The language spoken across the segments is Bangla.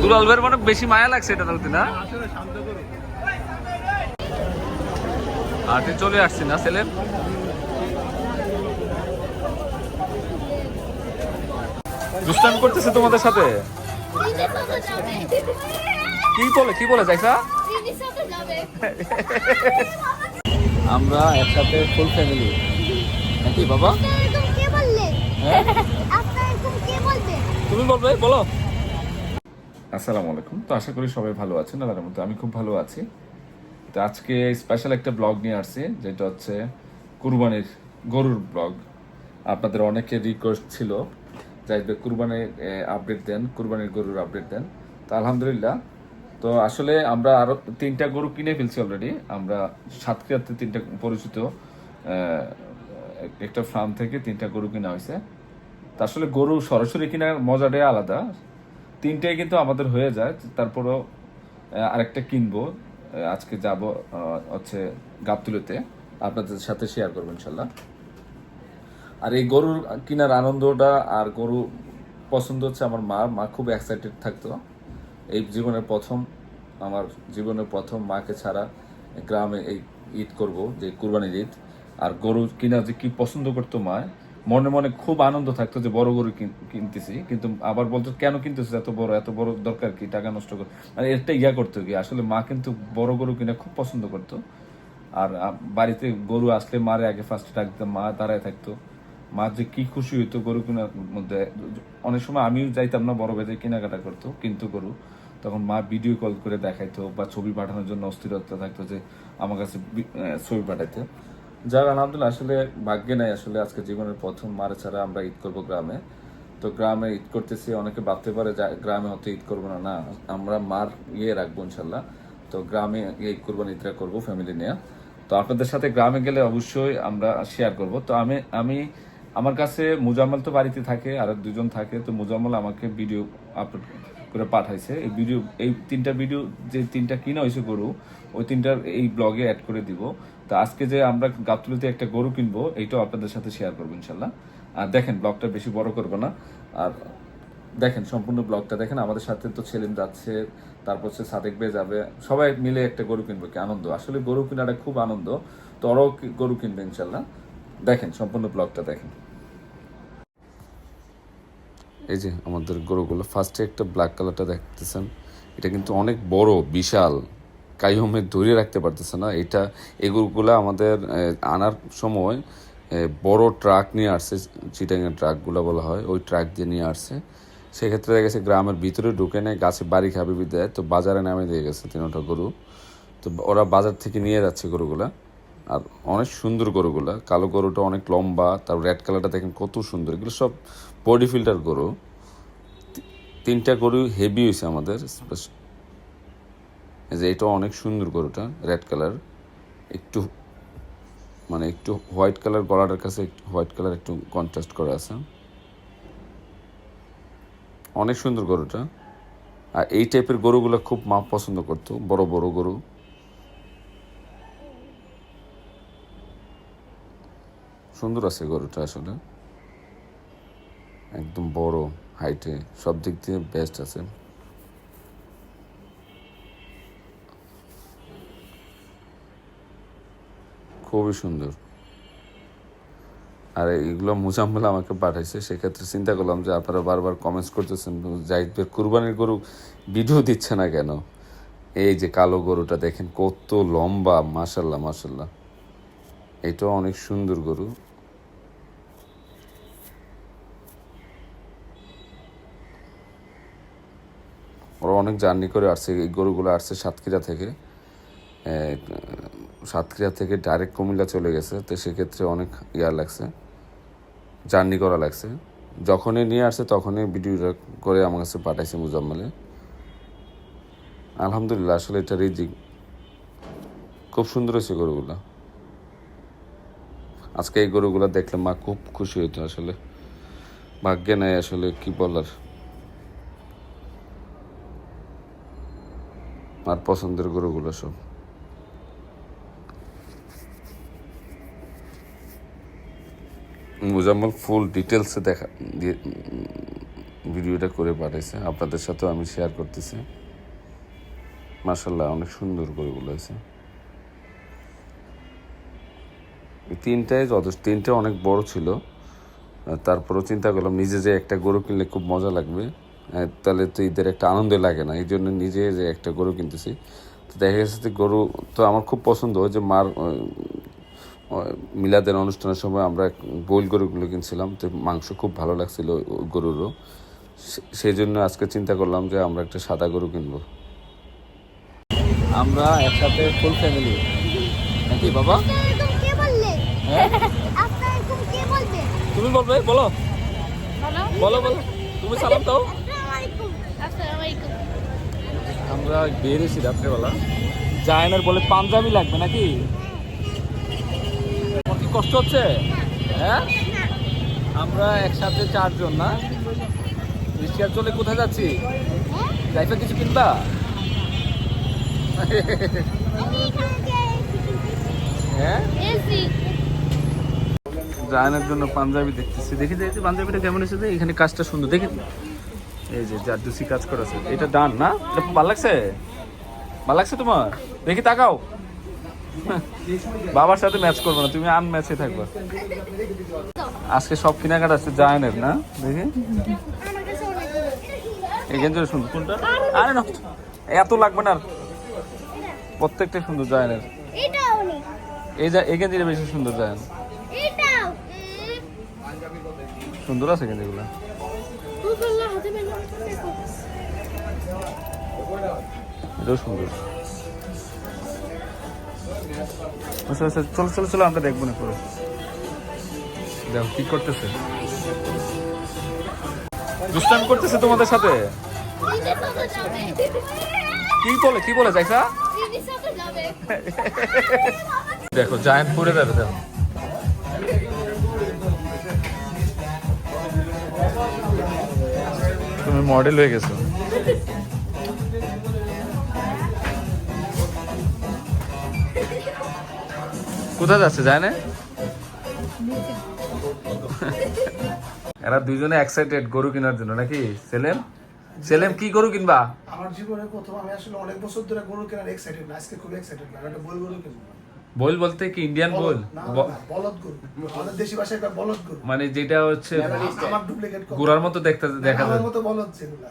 দুলাল ভাইয়ের মানে বেশি মায়া লাগছে এটা না? চলে আসছি না ছেলের দুষ্টান করতেছে তোমাদের সাথে? কি বলে কি বলে যাইসা আমরা একসাথে ফুল ফ্যামিলি নাকি বাবা? হ্যাঁ? তুমি বলবে বলো। আসসালামু আলাইকুম। তো আশা করি সবাই ভালো আছেন আল্লাহর মধ্যে আমি খুব ভালো আছি। তো আজকে স্পেশাল একটা ব্লগ নিয়ে আসছি যেটা হচ্ছে কুরবানির গরুর ব্লগ আপনাদের অনেকের রিকোয়েস্ট ছিল যাইবে কুরবানির আপডেট দেন কুরবানির গরুর আপডেট দেন। তো আলহামদুলিল্লাহ তো আসলে আমরা আরও তিনটা গরু কিনে ফেলছি অলরেডি আমরা সাতক্ষীরাতে তিনটা পরিচিত একটা ফার্ম থেকে তিনটা গরু কিনা হয়েছে। তা আসলে গরু সরাসরি কেনার মজাটাই আলাদা। তিনটাই কিন্তু আমাদের হয়ে যায়, তারপরও আরেকটা কিনবো আজকে যাব হচ্ছে গাবতুলিতে। আপনাদের সাথে শেয়ার করব ইনশাল্লাহ। আর এই গরুর কেনার আনন্দটা আর গরু পছন্দ হচ্ছে আমার মা। মা খুব এক্সাইটেড থাকতো। এই জীবনের প্রথম আমার জীবনের প্রথম মাকে ছাড়া গ্রামে এই ঈদ করব, যে কুরবানির ঈদ। আর গরু কিনা যে কি পছন্দ করতো মা, মনে মনে খুব আনন্দ থাকতো যে বড় গরু কিন- কিনতেছি। কিন্তু আবার বলতো, কেন কিনতেছিস? এত বড় এত বড় দরকার কি? টাকা নষ্ট কর মানে এটা ইয়া করতো কি, আসলে মা কিন্তু বড় গরু কিনা খুব পছন্দ করতো। আর বাড়িতে গরু আসলে মারে আগে ফার্স্ট ডাকতাম মা দাঁড়ায় থাকতো। মা যে কি খুশি হইতো গরু কেনার মধ্যে। অনেক সময় আমিও যাইতাম না, বড় বাজারে কেনাকাটা করতো, কিন্তু গরু। তখন মা ভিডিও কল করে দেখাইতো বা ছবি পাঠানোর জন্য অস্থিরতা থাকতো যে আমার কাছে ছবি পাঠাইতো। যাক আলহামদুলিল্লাহ আসলে ভাগ্যে নাই আসলে আজকে জীবনের প্রথম মারে ছাড়া আমরা ঈদ করব গ্রামে। তো গ্রামে ঈদ করতেছি, অনেকে ভাবতে পারে গ্রামে হয়তো ঈদ করব না। না, আমরা মার ইয়ে রাখব ইনশাল্লাহ। তো গ্রামে এই কোরবানি ঈদটা করব ফ্যামিলি নিয়ে। তো আপনাদের সাথে গ্রামে গেলে অবশ্যই আমরা শেয়ার করব। তো আমি আমি, আমার কাছে মুজাম্মল তো বাড়িতে থাকে, আর দুজন থাকে। তো মুজাম্মল আমাকে ভিডিও আপলোড করে পাঠাইছে। এই ভিডিও, এই তিনটা ভিডিও যে তিনটা কিনা হয়েছে গরু, ওই তিনটার এই ব্লগে অ্যাড করে দিব। তো আজকে যে আমরা গাবতলিতে একটা গরু কিনবো, এইটাও আপনাদের সাথে শেয়ার করব ইনশাল্লাহ। আর দেখেন ব্লগটা বেশি বড় করব না। আর দেখেন, সম্পূর্ণ ব্লগটা দেখেন, আমাদের সাথে তো ছেলেম যাচ্ছে, তারপর হচ্ছে সাদেক বে যাবে। সবাই মিলে একটা গরু কিনবে, কি আনন্দ। আসলে গরু কেনাটা খুব আনন্দ, তো গরু কিনবে ইনশাল্লাহ। দেখেন, সম্পূর্ণ ব্লগটা দেখেন। এই যে আমাদের গরুগুলো ফার্স্টে একটা ব্ল্যাক কালারটা দেখতেছেন। এটা কিন্তু অনেক বড়, বিশাল। কাইহমে ধরে রাখতে পারতেছে না। এটা, এই গরুগুলো আমাদের আনার সময় বড় ট্রাক নিয়ে আসছে চিটাঙের ট্রাকগুলো বলা হয়। ওই ট্রাক দিয়ে নিয়ে আসছে। সেক্ষেত্রে দেখা গেছে গ্রামের ভিতরে ঢুকে নেয়, গাছে বাড়ি খাবে বিদায় তো বাজারে নামে দিয়ে গেছে তিনটা গরু। তো ওরা বাজার থেকে নিয়ে যাচ্ছে গরুগুলা। আর অনেক সুন্দর গরুগুলা। কালো গরুটা অনেক লম্বা, তার রেড কালারটা দেখেন কত সুন্দর। এগুলো সব বডি ফিল্টার গরু, তিনটা গরু হেভি হয়েছে আমাদের যে এটা অনেক সুন্দর গরুটা রেড কালার একটু মানে একটু হোয়াইট কালার গলাটার কাছে একটু হোয়াইট কালার একটু কন্ট্রাস্ট করা আছে। অনেক সুন্দর গরুটা। আর এই টাইপের গরুগুলো খুব মা পছন্দ করতো, বড় বড় গরু। সুন্দর আছে গরুটা আসলে। একদম বড় হাইটে সব দিক দিয়ে বেস্ট আছে। খুবই সুন্দর। আর এইগুলো মুজাম্মেল আমাকে পাঠাইছে, সেক্ষেত্রে চিন্তা করলাম যে আপনারা বারবার কমেন্টস করতেছেন জাহিদদের কুরবানির গরু ভিডিও দিচ্ছে না কেন? এই যে কালো গরুটা দেখেন, কত লম্বা মাসাল্লাহ মাসাল্লাহ এটাও অনেক সুন্দর গরু। ওরা অনেক জার্নি করে আসছে, এই গরুগুলো আসছে সাতক্ষীরা থেকে। সাতক্ষীরা থেকে ডাইরেক্ট কুমিল্লা চলে গেছে, তো সেক্ষেত্রে অনেক ইয়া লাগছে, জার্নি করা লাগছে। যখনই নিয়ে আসছে তখনই ভিডিওটা করে আমার কাছে পাঠাইছে মুজাম্মেলে। আলহামদুলিল্লাহ, আসলে এটা রিজিক। খুব সুন্দর হয়েছে গরুগুলো। আজকে এই গরুগুলো দেখলে মা খুব খুশি হইতো আসলে। ভাগ্যে নাই আসলে কি বলার। আর পছন্দের গরুগুলো সব। মুজাম্মল ফুল ডিটেলসে দেখা দিয়ে ভিডিওটা করে পাঠাইছে। আপনাদের সাথেও আমি শেয়ার করতেছি। মার্শাল্লাহ অনেক সুন্দর গরুগুলো আছে। এই তিনটাই যথেষ্ট তিনটা অনেক বড় ছিল। তারপরেও চিন্তা করলাম, নিজে যে একটা গরু কিনলে খুব মজা লাগবে। তাহলে তো ঈদের একটা আনন্দ লাগে না। এই জন্য নিজে যে একটা গরু কিনতেছি তো দেখা গেছে যে গরু তো আমার খুব পছন্দ যে মার মিলাদের অনুষ্ঠানের সময় আমরা বোল গরুগুলো কিনছিলাম তো মাংস খুব ভালো লাগছিল ওই গরুরও। সেই জন্য আজকে চিন্তা করলাম যে আমরা একটা সাদা গরু কিনবো। আমরা একসাথে ফুল ফ্যামিলি নাকি বাবা? হ্যাঁ? তুমি বলবে বলো। বলো বলো। তুমি সালাম দাও। আমরা বেরিয়েছি রাত্রেবেলা। জায়নার বলে পাঞ্জাবি লাগবে নাকি? কি কষ্ট হচ্ছে? হ্যাঁ? আমরা একসাথে চারজন না? রিক্সা চলে কোথায় যাচ্ছি? যাইফা কিছু কিনবা? হ্যাঁ? জন্য পাঞ্জাবি দেখতেছি। দেখি দেখি, পাঞ্জাবিটা কেমন এসেছে? এখানে কাজটা সুন্দর। দেখি। এই যে জারদুসি কাজ করা আছে এটা ডান না? এটা ভালো লাগছে? ভালো লাগছে তোমার? দেখি তাকাও। বাবার সাথে ম্যাচ করবে না তুমি আন ম্যাচে থাকবে। আজকে সব কেনাকাটা আছে জায়নের না? দেখি। আমার কাছে অনেক সুন্দর। কোনটা? আরে না এত লাগবে না আর। প্রত্যেকটা সুন্দর জায়নের। এই যা এই গেঞ্জিটা বেশি সুন্দর জায়ন। সুন্দর আছে হাতে মেলা এটাও সুন্দর। আচ্ছা আচ্ছা চলো চলো চলো আমরা দেখব না করে দেখো কি করতেছে? দুষ্টামি করতেছে তোমাদের সাথে? কি বলে কি বলে যাবে। দেখো জায়ান্ট পরে যাবে দেখো। তুমি মডেল হয়ে গেছো। কোথায় যাচ্ছে, যায় না? এরা দুইজনে এক্সাইটেড গরু কেনার জন্য, নাকি? সেলেম? সেলেম, কি গরু কিনবা? আমার জীবনে প্রথম আমি আসলে অনেক বছর ধরে গরু কেনার এক্সাইটেড না, আজকে খুব এক্সাইটেড না একটা বল গরু কিনবো। বল বলতে কি ইন্ডিয়ান বল? বলদ, দেশি ভাষায় গরু। মানে যেটা হচ্ছে গুড়ার মতো দেখতে দেখা যায়। মতো বলদ যেগুলো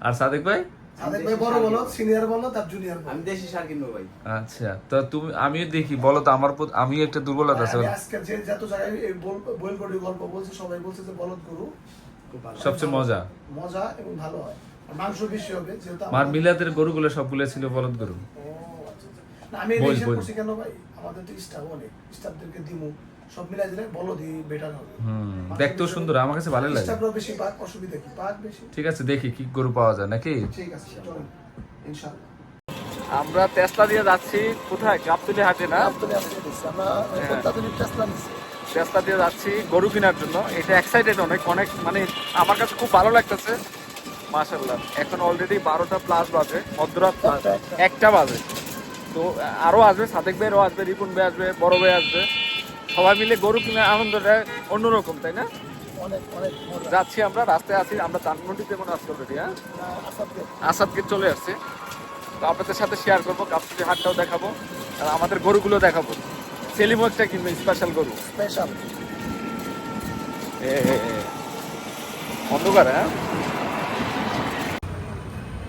আর সাদেক ভাই? সাদেক ভাই বড় বলদ সিনিয়র বলদ আর জুনিয়র বলদ। আমি দেশি সার কিনবো ভাই। আচ্ছা তো তুমি আমিও দেখি বলো তো আমার আমি একটা দুর্বলতা আছে। আমি আজকে যে যত জায়গায় এই বল- বল গরুর গল্প বলছে সবাই বলছে যে বলদ গরু সবচেয়ে মজা। মজা এবং ভালো হয়। মাংস বেশি হবে মার মিলাদের গরুগুলো সবগুলো ছিল বলদ গরু। আমি বল, করছি কেন ভাই? আমাদের তো স্টাফ অনেক স্টাফদেরকে দিমু সব মিলাই দিলে বলদই বেটার হবে। দেখতেও সুন্দর আমার কাছে ভালো লাগে। স্টাফরাও বেশি পাক অসুবিধা কি? পাক বেশি। ঠিক আছে দেখি কি গরু পাওয়া যায় নাকি? ঠিক আছে ইনশাআল্লাহ। আমরা তেস্তা দিয়ে যাচ্ছি কোথায়? গাবতলি হাটে না? টেসলা দিয়ে যাচ্ছি গরু কেনার জন্য। এটা এক্সাইটেড অনেক অনেক মানে আমার কাছে খুব ভালো লাগতেছে। মাশাল্লাহ এখন অলরেডি বারোটা প্লাস বাজে মধ্যরাত একটা বাজে। তো আরও আসবে সাদেক ভাইয়েরও আসবে রিপুন ভাই আসবে বড় ভাই আসবে। সবাই মিলে গরু কিনে আনন্দটা অন্যরকম তাই না? অনেক অনেক যাচ্ছি আমরা রাস্তায় আছি আমরা চানমন্ডিতে মনে আছি অলরেডি হ্যাঁ? আসাদকে চলে আসছে। তো আপনাদের সাথে শেয়ার করব কাপসুটি হাটটাও দেখাবো আর আমাদের গরুগুলো দেখাবো। সেলিমও একটা কিনবে স্পেশাল গরু? স্পেশাল এ, এ, এ। অন্ধকার হ্যাঁ?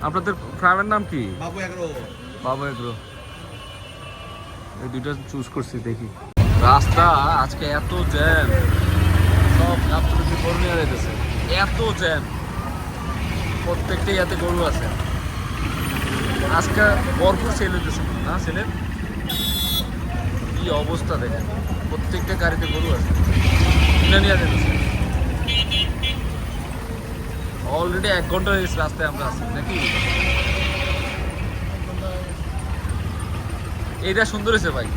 আপনাদের ফার্মের নাম কি? বাবু এগারো। বাবু এগ্রো। এই দুইটা চুজ করছি, দেখি। রাস্তা আজকে এত জ্যাম সব গাবতলি গরু নিয়ে যাইতেছে। এত জ্যাম প্রত্যেকটা ইয়াতে গরু আছে। আজকে ভরপুর সেল হইতেছে। না সেলের কি অবস্থা দেখেন। প্রত্যেকটা গাড়িতে গরু আছে। নিয়ে যেতেছে অলরেডি এক ঘণ্টা হয়ে গেছে রাস্তায় আমরা আছি, নাকি? এইটা সুন্দর হয়েছে ভাই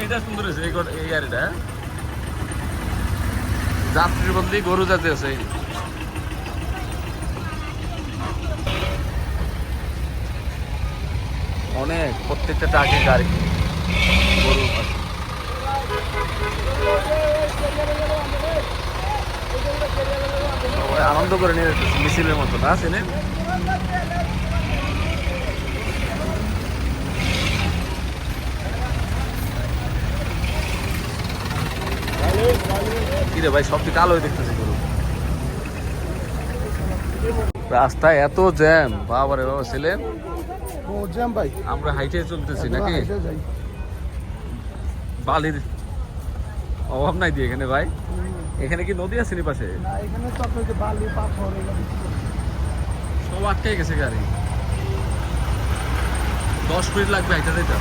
এইটা সুন্দর হয়েছে, এই এই গাড়িটা হ্যাঁ? যাত্রীর বদলে গরু জাতি আছে অনেক, প্রত্যেকটা ট্রাকে গাড়ি, গরু। আনন্দ করে নিয়ে মিছিলের মতো, না চেনে কিরে ভাই আলোয় দেখতেছি গরু। রাস্তায় এত জ্যাম বাবারে বাবা ছিলেন ও জ্যাম ভাই। আমরা হাইটে চলতেছি নাকি? বালির অভাব নাই দিয়ে এখানে ভাই? এখানে কি নদী আছে পাশে। সব আটকে গেছে গাড়ি। দশ মিনিট লাগবে হাইটা যেতে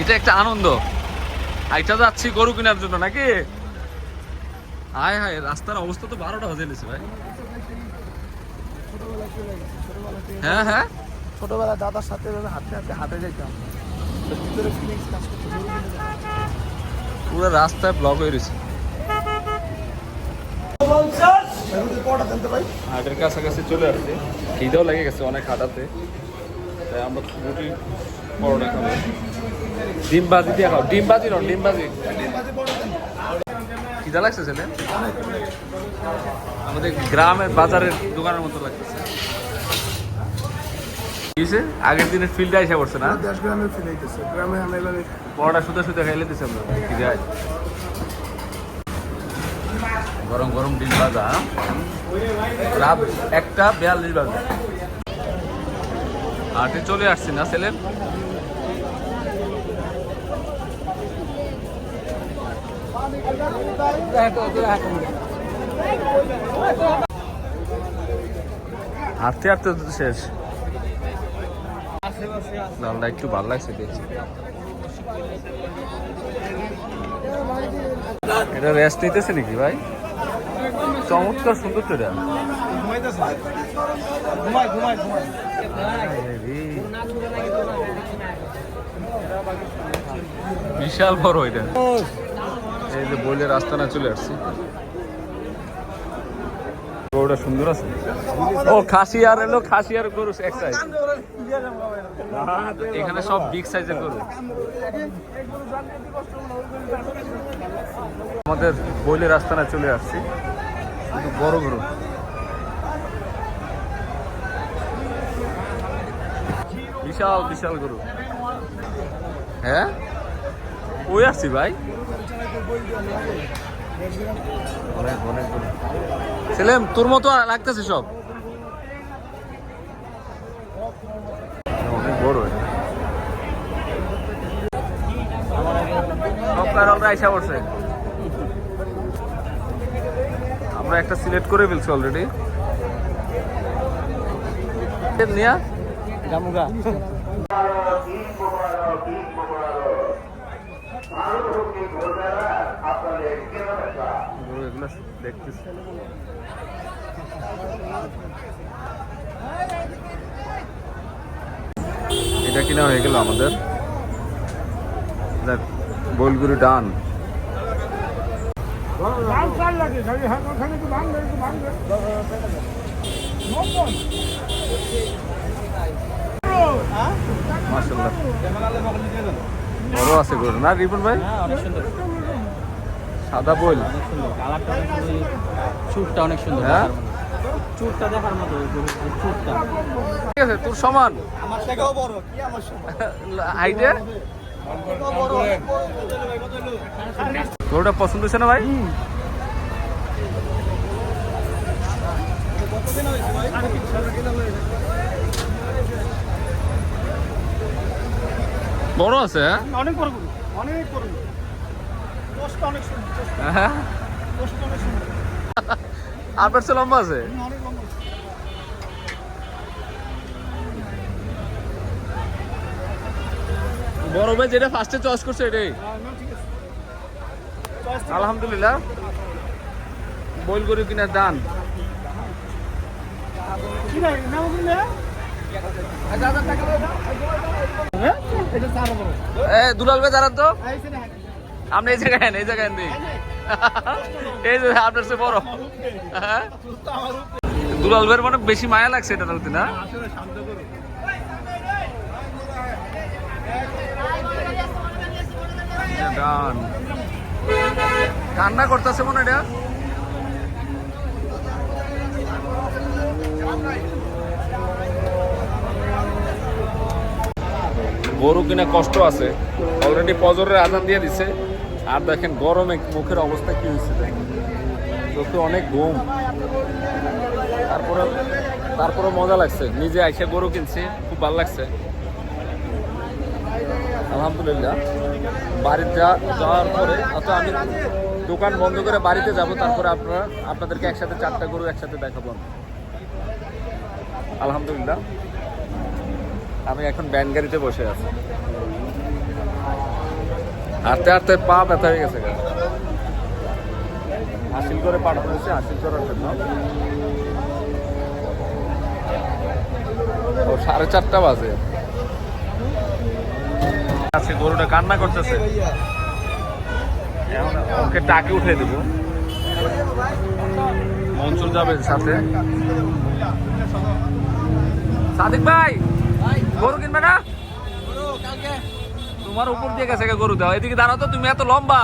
এটা একটা আনন্দ। হাইটা যাচ্ছি গরু কেনার জন্য নাকি? হায় হায় রাস্তার অবস্থা তো বারোটা বাজে নিছে ভাই। গেছে হ্যাঁ হ্যাঁ? ছোটবেলা দাদার সাথে এভাবে হাঁটতে হাঁটতে হাঁটে যেতাম। তো ভিতরে ফিলিংস কাজ করতে। গরু কিনে যেতাম। পুরো রাস্তায় ব্লক হয়ে রয়েছে। হাটের কাছাকাছি চলে আসছে। খিদেও লেগে গেছে অনেক হাঁটাতে। তাই আমরা রুটি পরোটা খাব। ডিম বাজি দিয়ে খাও ডিম বাজি নয় ডিম বাজি খিদা লাগছে ছেলে আমাদের গ্রামের বাজারের দোকানের মতো লাগতেছে। কিসে আগের দিনের ফিল্ডে এসে পড়ছে না? দেশ গ্রামে ফিরে গেছে গ্রামে আমি এভাবে পরোটা শুতে শুতে খাইলে দিছে আমরা। খিদে। গরম গরম ডিম ভাজা রাত একটা বিয়াল্লিশ বাজে। হাটে চলে আসছি না, ছেলে? হাঁটতে হাঁটতে তো শেষ। জানলা একটু ভালো লাগছে দেখছি। এটা রেস্ট নিতেছে নাকি ভাই? চমৎকার, সুন্দর তো এটা বিশাল বড় এটা। এই যে বইলে রাস্তা না চলে আসছি। গরুটা সুন্দর আছে। ও খাসি আর এলো খাসি আর গরু, এক সাইজ এখানে সব বিগ সাইজের গরু। আমাদের বইলে রাস্তা না চলে আসছি। কিন্তু বড় গরু। বিশাল বিশাল গরু। হ্যাঁ? ওই আসছি ভাই? অনেক ছেলেম তোর মতো লাগতেছে সব? অনেক বড় সব কারণরা আইসা পড়ছে। আমরা একটা সিলেক্ট করে ফেলছি অলরেডি নিয়া। জামুগা গরু এগুলো দেখতেছি এটা কিনা হয়ে গেল আমাদের। দেখ বোলগুড়ি ডান। মাশাল্লাহ বড় আছে গরু। না রিপন ভাই? অনেক সুন্দর। সাদা সুন্দর। চুটটা অনেক সুন্দর। হ্যাঁ? চুটটা দেখার মতো ওই গরুর যে চুটটা ঠিক আছে তোর সমান। আমার থেকেও বড় কি আমার সঙ্গে হাইটে গরুটা পছন্দ হয়েছে না ভাই? বড় আছে হ্যাঁ? অনেক বড় গরু অনেক বড় পোস্টটা অনেক সুন্দর হ্যাঁ? পোস্টটা অনেক সুন্দর। চেয়ে লম্বা আছে? অনেক লম্বা বড় ভাই যেটা ফার্স্টে চয়েস করছে এটাই। হ্যাঁ। আলহামদুলিল্লাহ। বইল গরু কিনা দান। দুলাল তো। আপনি এই এই দুলাল মানে বেশি মায়া লাগছে এটা না? কান্না করতেছে মনে এটা। গরু কিনা কষ্ট আছে। অলরেডি পজরের আজান দিয়ে দিছে। আর দেখেন গরমে মুখের অবস্থা কি হয়েছে চোখে অনেক ঘুম। তারপরে তারপরে মজা লাগছে। নিজে আইসা গরু কিনছি, খুব ভালো লাগছে। আলহামদুলিল্লাহ। বাড়িতে যা- যাওয়ার পরে অত আমি দোকান বন্ধ করে বাড়িতে যাব, তারপরে আপনারা আপনাদেরকে একসাথে চারটা গরু একসাথে দেখাবো। আলহামদুলিল্লাহ। আমি এখন ব্যান গাড়িতে বসে আছি। হাঁটতে হাঁটতে পা ব্যথা হয়ে গেছে। হাসিল করে পাঠানো হয়েছে, হাসিল করার জন্য। ও সাড়ে চারটা বাজে। আছে গরুটা কান্না করতেছে। ওকে টাকে উঠে দেব। মনসুর যাবে সাথে। সাদিক ভাই! গরু কিনবে না? তোমার উপর দিয়ে গেছে গা গরু দেওয়া এদিকে দাঁড়াও তো তুমি এত লম্বা।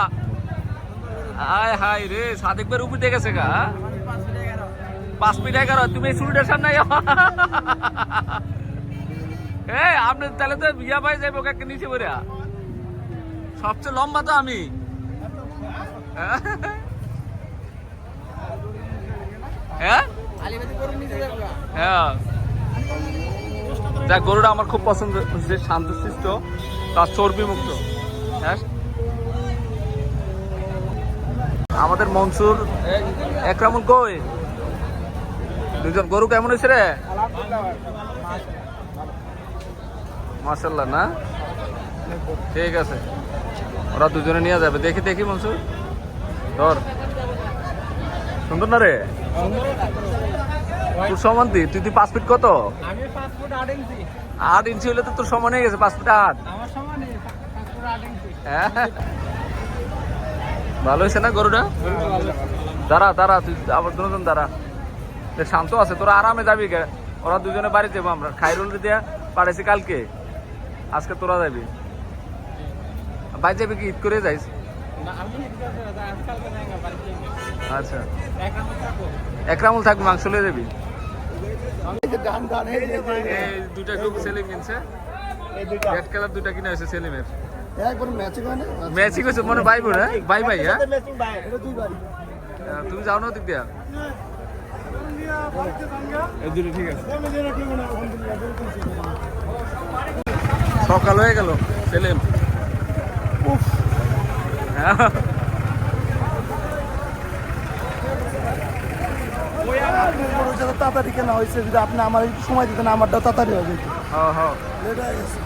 আয় হাই রে সাদিক ভাইয়ের উপর দিয়ে গেছে গা পাঁচ ফিট এগারো। তুমি এই চুরিটার সামনে এ আপনি তাহলে তো বিয়া পাই যাইব কাকে নিচে বইরা। সবচেয়ে লম্বা তো আমি। হ্যাঁ? হ্যাঁ। দেখ গরুটা আমার খুব পছন্দ হচ্ছে শান্তশিষ্ট, তার চর্বি মুক্ত। হ্যাঁ? আমাদের মনসুর একরামুল কই? দুজন গরু কেমন হয়েছে রে? মার্শাল্লাহ না? ঠিক আছে। ওরা দুজনে নিয়ে যাবে। দেখি দেখি মনসুর। ধর। সুন্দর না রে? তোর সমান্তি তুই তুই পাঁচ ফিট কত? আমি পাঁচ ফুট আট ইঞ্চি। আট ইঞ্চি হলে তো তোর সমান হয়ে গেছে পাঁচ ফিট আট। আমার সমানে পাঁচ ফুট আট ইঞ্চি। হ্যাঁ। ভালো হয়েছে না গরুটা? দাঁড়া দাঁড়া তুই আবার দুজন দাঁড়া। শান্ত আছে তোরা আরামে যাবি গে। ওরা দুজনে বাড়ি যাব আমরা। খাইরুল দিয়া পাঠাইছি কালকে। আজকে তোরা যাবি। বাড়ি যাবি কি? ঈদ করে যাইস? আচ্ছা। একরামুল থাকবি মাংস লিয়ে যাবি? দুইটা গ্রুপ সেলিম কিনছে। রেড কালার দুইটা কিনে হয়েছে সেলিমের। ম্যাচিং হয় হয়েছে মনে ভাই বোন হ্যাঁ? ভাই ভাই হ্যাঁ? তুমি যাও না দিক দিয়া? ঠিক আছে। সকাল হয়ে গেল সেলিম। উফ। হ্যাঁ? তাড়াতাড়ি কেনা হয়েছে যদি আপনি আমার একটু সময় দিতেন আমারটা তাড়াতাড়ি হবে হ্যাঁ হ্যাঁ। লেট হয়ে গেছে।